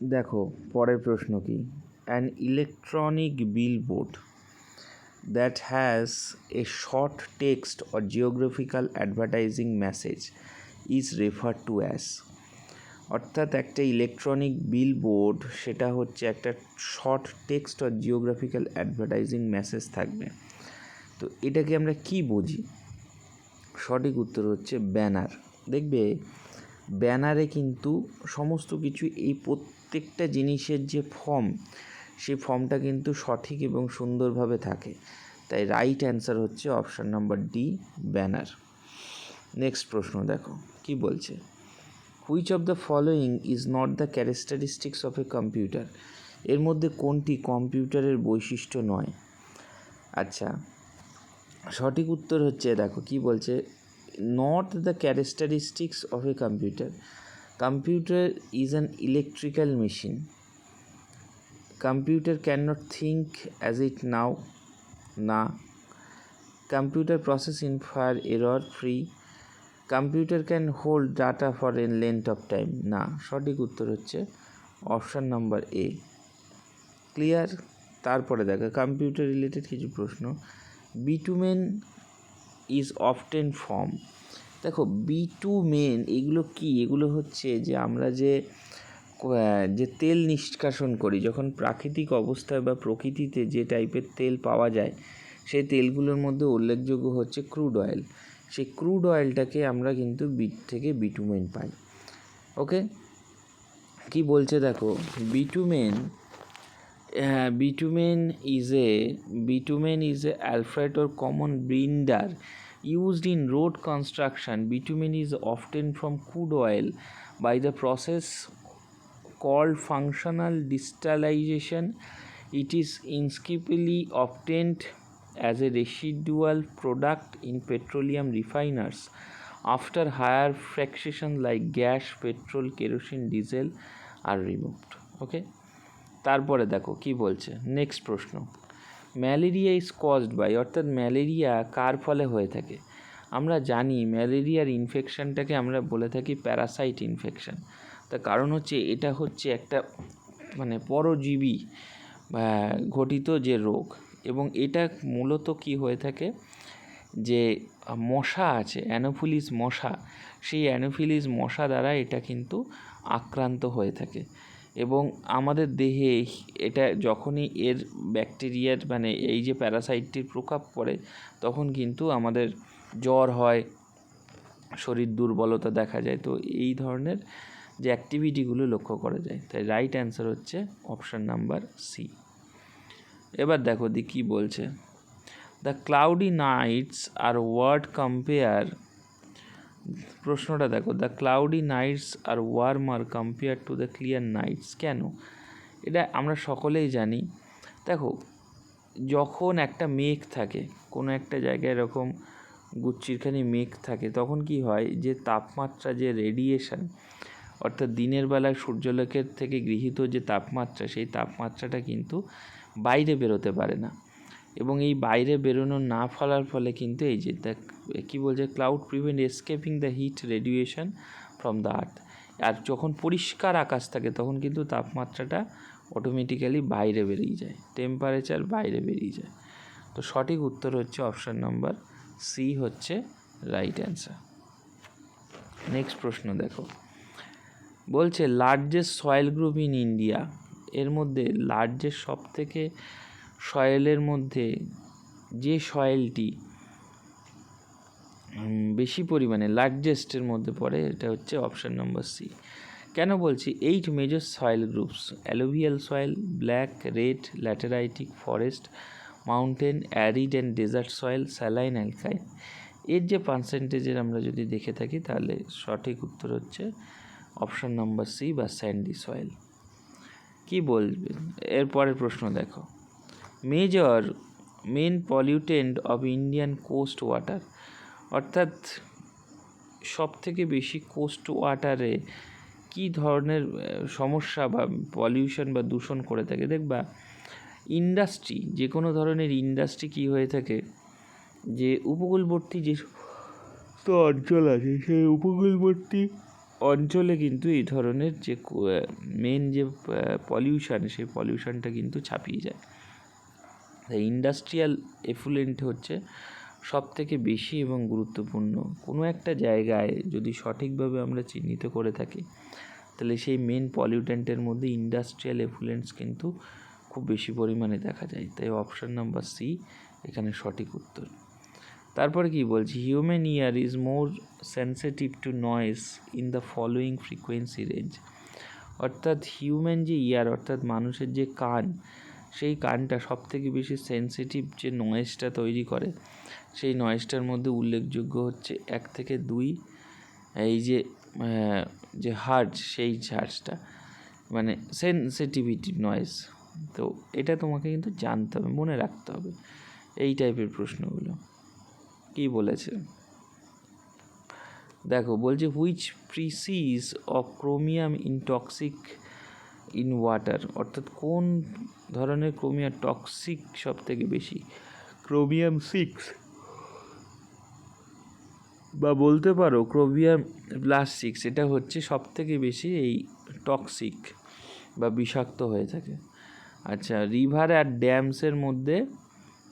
দেখো, পরের প্রশ্ন কি? An electronic billboard that has a short text or geographical advertising message is refer to as অর্থাৎ একটা ইলেকট্রনিক বিল বোর্ড সেটা হচ্ছে একটা short text or geographical advertising message থাকবে। তো এটাকে আমরা কি বুঝি? সঠিক উত্তর হচ্ছে ব্যানার। দেখবে, ব্যানারে কিন্তু সমস্ত কিছু এই প্রত্যেকটা জিনিসের যে ফর্ম সেই ফর্মটা কিন্তু সঠিক এবং সুন্দরভাবে থাকে। তাই রাইট অ্যান্সার হচ্ছে option number D banner next প্রশ্ন, দেখো, কি বলছে? Which of the following is not the characteristics of a computer এর মধ্যে কোনটি কম্পিউটারের বৈশিষ্ট্য নয়? আচ্ছা সঠিক উত্তর হচ্ছে, দেখো, কি বলছে? Not the characteristics of a computer is an electrical machine computer can not think as it now না process in fire error free computer can hold data for a length of time না সঠিক উত্তর হচ্ছে option number A clear তারপরে দেখো computer related কিছু প্রশ্ন. Bitumen is often form দেখো বি টু মেন এগুলো কি? এগুলো হচ্ছে যে আমরা যে যে তেল নিষ্কাশন করি, যখন প্রাকৃতিক অবস্থায় বা প্রকৃতিতে যে টাইপের তেল পাওয়া যায়, সেই তেলগুলোর মধ্যে উল্লেখযোগ্য হচ্ছে ক্রুড অয়েল সেই ক্রুড অয়েলটাকে আমরা কিন্তু বিট থেকে বিটুমেন পাই। ওকে কি বলছে দেখো? Bitumen bitumen is a bitumen is a Alfred or common binder used in road construction bitumen is often from crude oil by the process called functional distillation it is inscrutable obtained as a residual product in petroleum refiners after higher fractionation like gas petrol kerosene diesel are removed okay তারপরে দেখো কি বলছে next প্রশ্ন malaria is caused by অর্থাৎ malaria কার ফলে হয়ে থাকে আমরা জানি ম্যালেরিয়ার ইনফেকশানটাকে আমরা বলে থাকি প্যারাসাইট ইনফেকশান। তার কারণ হচ্ছে এটা হচ্ছে একটা মানে পরজীবী ঘটিত যে রোগ এবং এটা মূলত কি হয়ে থাকে যে মশা আছে, অ্যানোফিলিস মশা, সেই অ্যানোফিলিস মশা দ্বারা এটা কিন্তু আক্রান্ত হয়ে থাকে এবং আমাদের দেহে এটা যখনই এর ব্যাকটেরিয়ার মানে এই যে প্যারাসাইটটির প্রকোপ পড়ে তখন কিন্তু আমাদের জ্বর হয়, শরীর দুর্বলতা দেখা যায়, তো এই ধরনের যে অ্যাক্টিভিটিগুলো লক্ষ্য করা যায়। তাই রাইট অ্যান্সার হচ্ছে অপশান নাম্বার সি এবার দেখো দি কী বলছে। The cloudy nights are word compare প্রশ্নটা দেখো the cloudy nights are warmer compare to the clear nights কেন? এটা আমরা সকলেই জানি। দেখো, যখন একটা মেঘ থাকে, কোনো একটা জায়গায় এরকম গুচ্ছিরখানি মেঘ থাকে, তখন কি হয় যে তাপমাত্রা যে রেডিয়েশন অর্থাৎ দিনের বেলায় সূর্যলোকের থেকে গৃহীত যে তাপমাত্রা, সেই তাপমাত্রাটা কিন্তু বাইরে বেরোতে পারে না। এবং এই বাইরে বেরোনো না ফলার ফলে কিন্তু এই যে দেখ, কী বলছে cloud prevent escaping the heat radiation from the earth আর যখন পরিষ্কার আকাশ থাকে, তখন কিন্তু তাপমাত্রাটা অটোমেটিক্যালি বাইরে বেরিয়ে যায় টেম্পারেচার বাইরে বেরিয়ে যায়। তো সঠিক উত্তর হচ্ছে অপশান নাম্বার সি হচ্ছে রাইট অ্যান্সার নেক্সট প্রশ্ন দেখো। বলছে largest soil group in India এর মধ্যে লার্জেস্ট সব থেকে সয়েলের মধ্যে যে সয়েলটি বেশি পরিমাণে লার্জেস্টের মধ্যে পড়ে, এটা হচ্ছে অপশান নম্বর সি কেন বলছি eight major soil groups alluvial soil black red lateritic forest mountain arid and desert soil saline অ্যালকাইন এর যে পার্সেন্টেজের আমরা যদি দেখে থাকি, তাহলে সঠিক উত্তর হচ্ছে অপশান নম্বর সি বা স্যান্ডি সয়েল কী বলবেন এরপরের প্রশ্ন দেখো। Major main pollutant of Indian coast water অর্থাৎ সব থেকে বেশি কোস্ট ওয়াটারে কী ধরনের সমস্যা বা পলিউশন বা দূষণ করে থাকে? দেখবা ইন্ডাস্ট্রি যে কোনো ধরনের ইন্ডাস্ট্রি কী হয়ে থাকে, যে উপকূলবর্তী যে তো অঞ্চল আছে, সেই উপকূলবর্তী অঞ্চলে কিন্তু এই ধরনের যে মেন যে পলিউশান সেই পলিউশানটা কিন্তু ছাপিয়ে যায়। তাই ইন্ডাস্ট্রিয়াল এফুলেন্ট হচ্ছে সব থেকে বেশি এবং গুরুত্বপূর্ণ। কোনো একটা জায়গায় যদি সঠিকভাবে আমরা চিহ্নিত করে থাকি, তাহলে সেই মেন পলিউটেন্টের মধ্যে ইন্ডাস্ট্রিয়াল এফুলেন্টস কিন্তু খুব বেশি পরিমাণে দেখা যায়। তাই অপশান নাম্বার সি এখানে সঠিক উত্তর। তারপরে কি বলছি? Human ear is more sensitive to noise in the following frequency range অর্থাৎ হিউম্যান যে ইয়ার অর্থাৎ মানুষের যে কান, সেই কানটা সব থেকে বেশি সেন্সিটিভ যে নয়েজটা তৈরি করে, সেই নয়েজটার মধ্যে উল্লেখযোগ্য হচ্ছে এক থেকে দুই, এই যে যে হার্জ সেই হার্জটা মানে সেন্সিটিভিটি নয়েজ তো এটা তোমাকে কিন্তু জানতে হবে, মনে রাখতে হবে এই টাইপের প্রশ্নগুলো। কি বলেছে? দেখো, বলছে which précis of chromium is toxic in water অর্থাৎ কোন ধরনের ক্রোমিয়াম টক্সিক সব থেকে বেশি? ক্রোমিয়াম সিক্স বা বলতে পারো ক্রোমিয়াম প্লাস সিক্স এটা হচ্ছে সব থেকে বেশি এই টক্সিক বা বিষাক্ত হয়ে থাকে। আচ্ছা রিভার আর ড্যামসের মধ্যে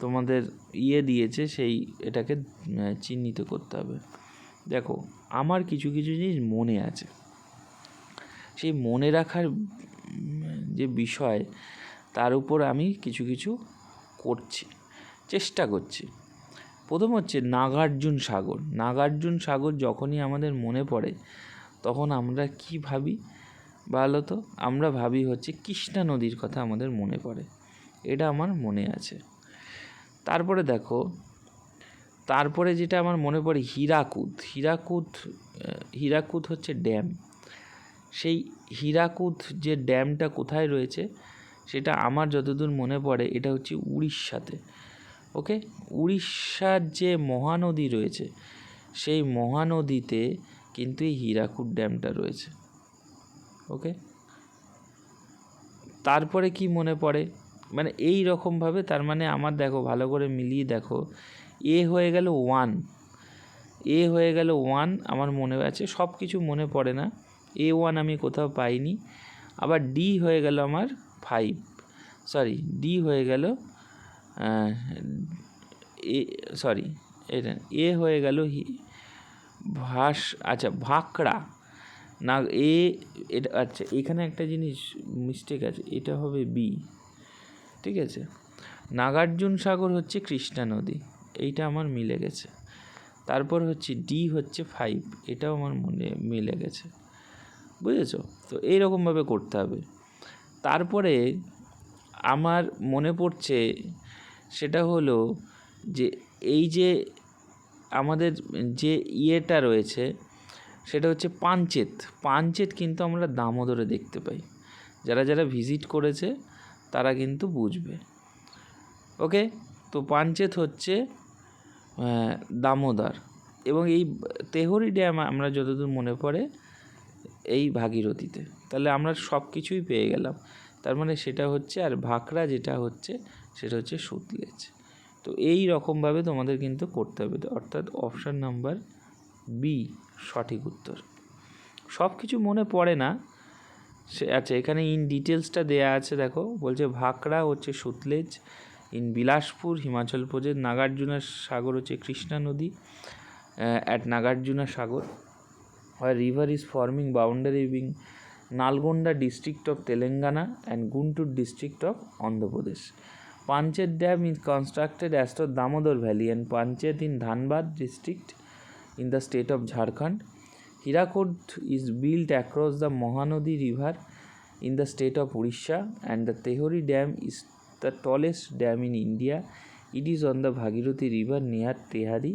তোমাদের ইয়ে দিয়েছে, সেই এটাকে চিহ্নিত করতে হবে। দেখো, আমার কিছু কিছু জিনিস মনে আছে। সেই মনে রাখার যে বিষয়, তার উপর আমি কিছু কিছু করছি, চেষ্টা করছি। প্রথম হচ্ছে নাগার্জুন সাগর। নাগার্জুন সাগর যখনই আমাদের মনে পড়ে, তখন আমরা কি ভাবি? ভালো তো, আমরা ভাবি হচ্ছে কৃষ্ণা নদীর কথা আমাদের মনে পড়ে। এটা আমার মনে আছে। তারপরে দেখো, তারপরে যেটা আমার মনে পড়ে হীরাকুদ। হীরাকুদ হীরাকুদ হচ্ছে ড্যাম। সেই হীরাকুদ যে ড্যামটা কোথায় রয়েছে, সেটা আমার যতদূর মনে পড়ে, এটা হচ্ছে উড়িষ্যাতে। ওকে? উড়িষ্যার যে মহানদী রয়েছে, সেই মহানদীতে কিন্তু এই হীরাকুদ ড্যামটা রয়েছে। ওকে তারপরে কি মনে পড়ে? মানে এই রকমভাবে তার মানে আমার দেখো, ভালো করে মিলিয়ে দেখো। এ হয়ে গেল ওয়ান এ হয়ে গেল ওয়ান আমার মনে আছে সব কিছু মনে পড়ে না। এ ওয়ান আমি কোথাও পাইনি। আবার ডি হয়ে গেল আমার ফাইভ সরি ডি হয়ে গেল এ সরি এটা এ হয়ে গেল ভাস আচ্ছা ভাকড়া। না, এ, এটা আচ্ছা এখানে একটা জিনিস মিস্টেক আছে, এটা হবে বি ঠিক আছে? নাগার্জুন সাগর হচ্ছে কৃষ্ণা নদী, এইটা আমার মিলে গেছে। তারপর হচ্ছে ডি হচ্ছে ফাইভ এটাও আমার মনে, মিলে গেছে। বুঝেছ? তো এইরকমভাবে করতে হবে। তারপরে আমার মনে পড়ছে, সেটা হলো যে, এই যে আমাদের যে ইয়েটা রয়েছে সেটা হচ্ছে পাঞ্চেত পাঞ্চেত কিন্তু আমরা দামোদরে দেখতে পাই। যারা যারা ভিজিট করেছে, তারা কিন্তু বুঝবে। ওকে? তো পাঞ্চেত হচ্ছে দামোদর। এবং এই তেহরি ড্যাম আমরা যতদূর মনে পড়ে, এই ভাগীরথীতে। তাহলে আমরা সব কিছুই পেয়ে গেলাম। তার মানে সেটা হচ্ছে, আর ভাকরা যেটা হচ্ছে, সেটা হচ্ছে সুতলেজ। তো এই রকমভাবে তোমাদের কিন্তু করতে হবে। অর্থাৎ অপশান নাম্বার বি সঠিক উত্তর। সব কিছু মনে পড়ে না। সে আচ্ছা এখানে ইন ডিটেলসটা দেয়া আছে, দেখো। বলছে ভাকরা হচ্ছে সুতলেজ ইন বিলাসপুর, হিমাচল প্রদেশ, নাগার্জুনা সাগর হচ্ছে কৃষ্ণা নদী অ্যাট নাগার্জুনা সাগর। হয় river is forming boundary being Nalgonda district of Telangana and Guntur district of Andhra Pradesh Panchet dam is constructed as to Damodar valley and Panchet in Dhanbad district in the state of Jharkhand Hirakud is built across the Mahanadi river in the state of Odisha and the Tehori dam is the tallest dam in India. It is on the Bhagirathi river near Tehari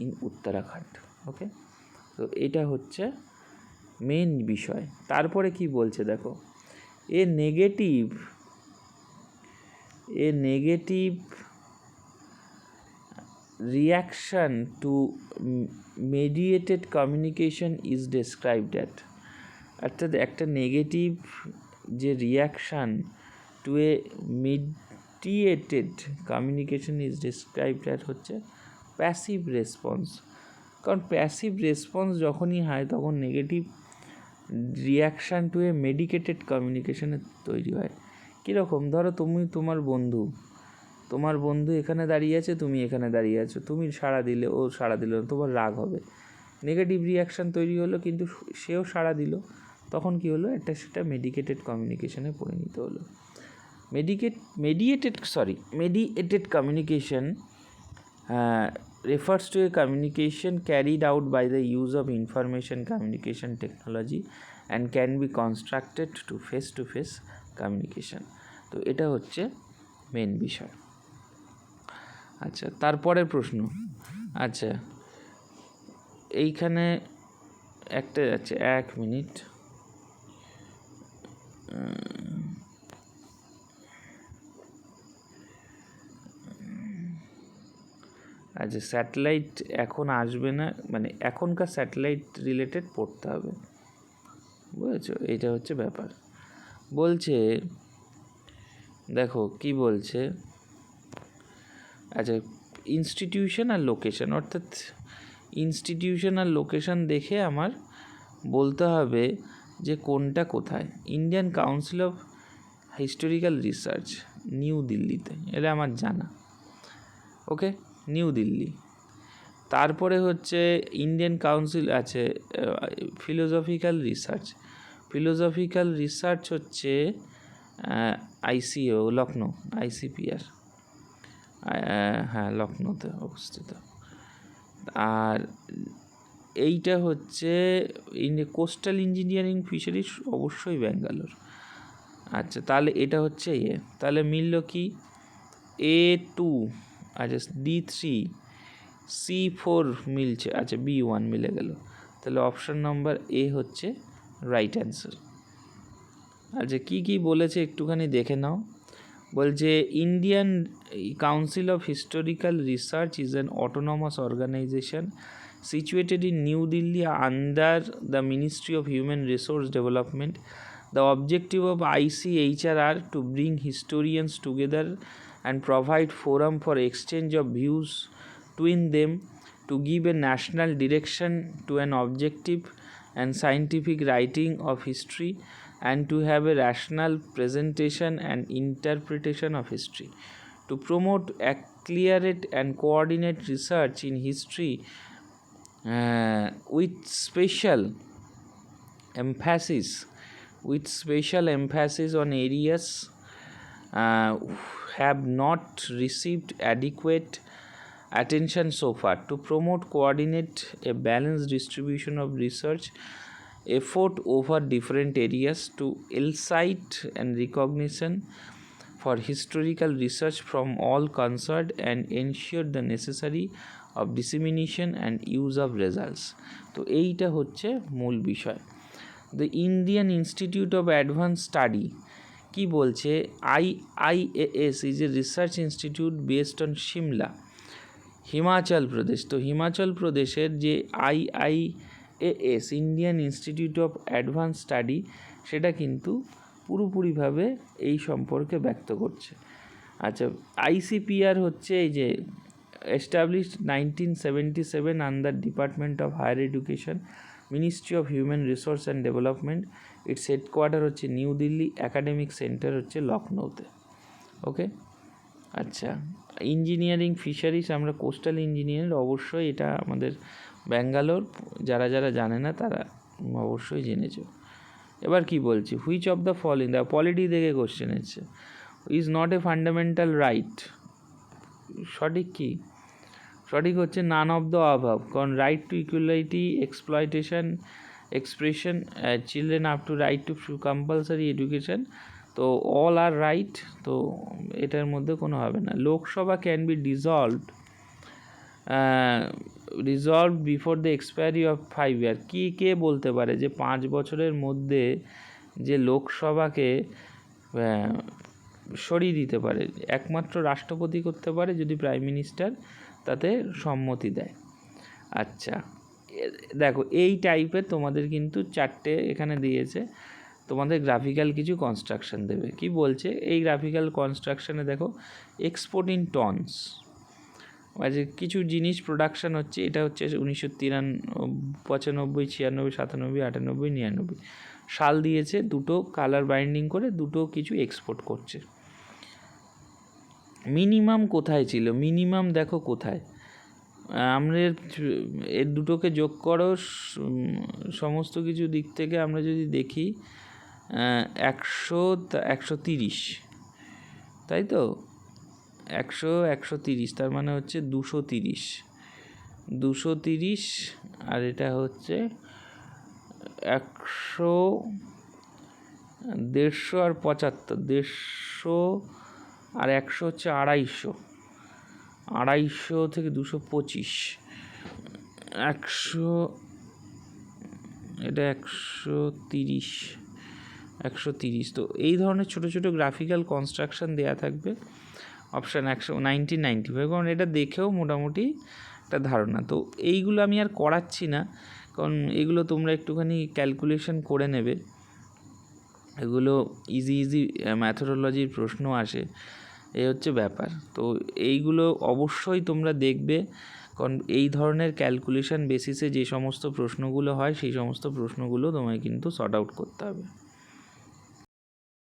in Uttarakhand. Okay তো এটা হচ্ছে main বিষয় তারপরে কি বলছে দেখো A negative A negative reaction to mediated communication is described at, অর্থাৎ একটা নেগেটিভ যে reaction to a mediated communication is described at হচ্ছে প্যাসিভ রেসপন্স কারণ প্যাসিভ রেসপন্স যখনই হয় তখন negative reaction to a medicated কমিউনিকেশনে তৈরি হয়। কীরকম? ধরো তুমি তোমার বন্ধু তোমার বন্ধু এখানে দাঁড়িয়ে আছে, তুমি এখানে দাঁড়িয়ে আছো। তুমি সাড়া দিলে, ও সাড়া দিল না, তোমার রাগ হবে। নেগেটিভ রিয়াকশান তৈরি হলো, কিন্তু সেও সাড়া দিল। তখন কি হলো? একটা সেটা মেডিকেটেড কমিউনিকেশনে পরিণত হলো। Medicate mediated sorry mediated communication refers to a communication carried out by the use of information communication technology and can be constructed to face to face communication তো এটা হচ্ছে মেন বিষয়। আচ্ছা তারপরের প্রশ্ন। আচ্ছা এইখানে একটা যাচ্ছে, এক মিনিট। আচ্ছা স্যাটেলাইট এখন আসবে না মানে এখনকার স্যাটেলাইট রিলেটেড পড়তে হবে। বুঝেছ? এইটা হচ্ছে ব্যাপার। বলছে, দেখো, কি বলছে? আচ্ছা ইনস্টিটিউশন আর লোকেশন অর্থাৎ ইনস্টিটিউশন আর লোকেশন দেখে আমার বলতে হবে যে কোনটা কোথায়। Indian council of historical research new দিল্লিতে এটা আমার জানা। ওকে নিউ দিল্লি তারপরে হচ্ছে ইন্ডিয়ান কাউন্সিল আছে ফিলোজফিক্যাল রিসার্চ ফিলোজফিক্যাল রিসার্চ হচ্ছে আইসিও লখনৌ আইসিপিআর হ্যাঁ লখনৌতে অবস্থিত। আর এইটা হচ্ছে কোস্টাল ইঞ্জিনিয়ারিং ফিশারিজ অবশ্যই ব্যাঙ্গালোর। আচ্ছা তাহলে এটা হচ্ছে ইয়ে তাহলে মিলল কি? এ টু আচ্ছা ডি থ্রি, সি ফোর মিলছে আচ্ছা বি ওয়ান মিলে গেল। তাহলে অপশান নম্বর এ হচ্ছে রাইট অ্যান্সার। আচ্ছা কী কী বলেছে একটুখানি দেখে নাও। বলছে Indian council of historical research is an autonomous organisation situated in new Delhi under the ministry of human resource development the objective of IC HRR to bring historians together and provide forum for exchange of views between them to give a national direction to an objective and scientific writing of history and to have a rational presentation and interpretation of history. To promote accurate and coordinate research in history uh, with special emphasis with special emphasis on areas uh, have not received adequate attention so far. To promote coordinate a balanced distribution of research effort over different areas to elicit and recognition for historical research from all concerned and ensure the necessary of dissemination and use of results তো এইটা হচ্ছে মূল বিষয় the Indian institute of advance study কি বলছে I I S is a research institute based on Shimla Himachal Pradesh তো হিমাচল প্রদেশের যে I S Indian institute of advance study সেটা কিন্তু পুরোপুরিভাবে এই সম্পর্কে ব্যক্ত করছে। আচ্ছা আইসিপিআর হচ্ছে এই যে established 1977 under Department of Higher Education, Ministry of Human Resource and Development its headquarter হচ্ছে নিউ দিল্লি একাডেমিক সেন্টার হচ্ছে লখনৌতে ওকে আচ্ছা ইঞ্জিনিয়ারিং ফিশারিজ আমরা কোস্টাল ইঞ্জিনিয়ার অবশ্যই এটা আমাদের ব্যাঙ্গালোর, যারা যারা জানে না তারা অবশ্যই জেনেছে। এবার কি বলছি? Which of the fall in the polity থেকে কোশ্চেন এসছে। Is not a fundamental right সঠিক কি? সঠিক হচ্ছে নান অফ দ্য অভাব কারণ right to equality exploitation expression children up to right to compulsory education তো অল আর রাইট তো এটার মধ্যে কোনো হবে না। Lok Sabha can be dissolved resolve before the expiry of five year কী, কে বলতে পারে যে পাঁচ বছরের মধ্যে যে লোকসভাকে সরিয়ে দিতে পারে? একমাত্র রাষ্ট্রপতি করতে পারে যদি প্রাইম মিনিস্টার তাতে সম্মতি দেয়। আচ্ছা দেখো, এই টাইপের তোমাদের কিন্তু চারটে এখানে দিয়েছে। তোমাদের গ্রাফিক্যাল কিছু কনস্ট্রাকশন দেবে। কি বলছে? এই গ্রাফিক্যাল কনস্ট্রাকশানে দেখো এক্সপোর্ট ইন টনস যে কিছু জিনিস প্রোডাকশান হচ্ছে, এটা হচ্ছে উনিশশো তিরান পঁচানব্বই, ছিয়ানব্বই, সাতানব্বই, আটানব্বই, নিরানব্বই। সাল দিয়েছে দুটো কালার বাইন্ডিং করে, দুটো কিছু এক্সপোর্ট করছে। মিনিমাম কোথায় ছিল? মিনিমাম দেখো কোথায়। আমরা এর দুটোকে যোগ করো সমস্ত কিছু দিক থেকে আমরা যদি দেখি একশো একশো তিরিশ। তাই তো? একশো একশো তিরিশ, তার মানে হচ্ছে দুশো তিরিশ। দুশো তিরিশ, আর এটা হচ্ছে একশো, দেড়শো আর পঁচাত্তর, দেড়শো আর একশো হচ্ছে আড়াইশো। আড়াইশো থেকে দুশো পঁচিশ। একশো, এটা একশো তিরিশ একশো তিরিশ। তো এই ধরনের ছোটো ছোটো গ্রাফিক্যাল কনস্ট্রাকশান দেওয়া থাকবে। অপশান একশো নাইনটিন নাইনটি ফাইভ কারণ এটা দেখেও মোটামুটি একটা ধারণা। তো এইগুলো আমি আর করাচ্ছি না, কারণ এগুলো তোমরা একটুখানি ক্যালকুলেশন করে নেবে। এগুলো ইজি ইজি ম্যাথোডোলজির প্রশ্ন আসে এই হচ্ছে ব্যাপার। তো এইগুলো অবশ্যই তোমরা দেখবে, কারণ এই ধরনের ক্যালকুলেশন বেসিসে যে সমস্ত প্রশ্নগুলো হয়, সেই সমস্ত প্রশ্নগুলো তোমায় কিন্তু সর্ট আউট করতে হবে।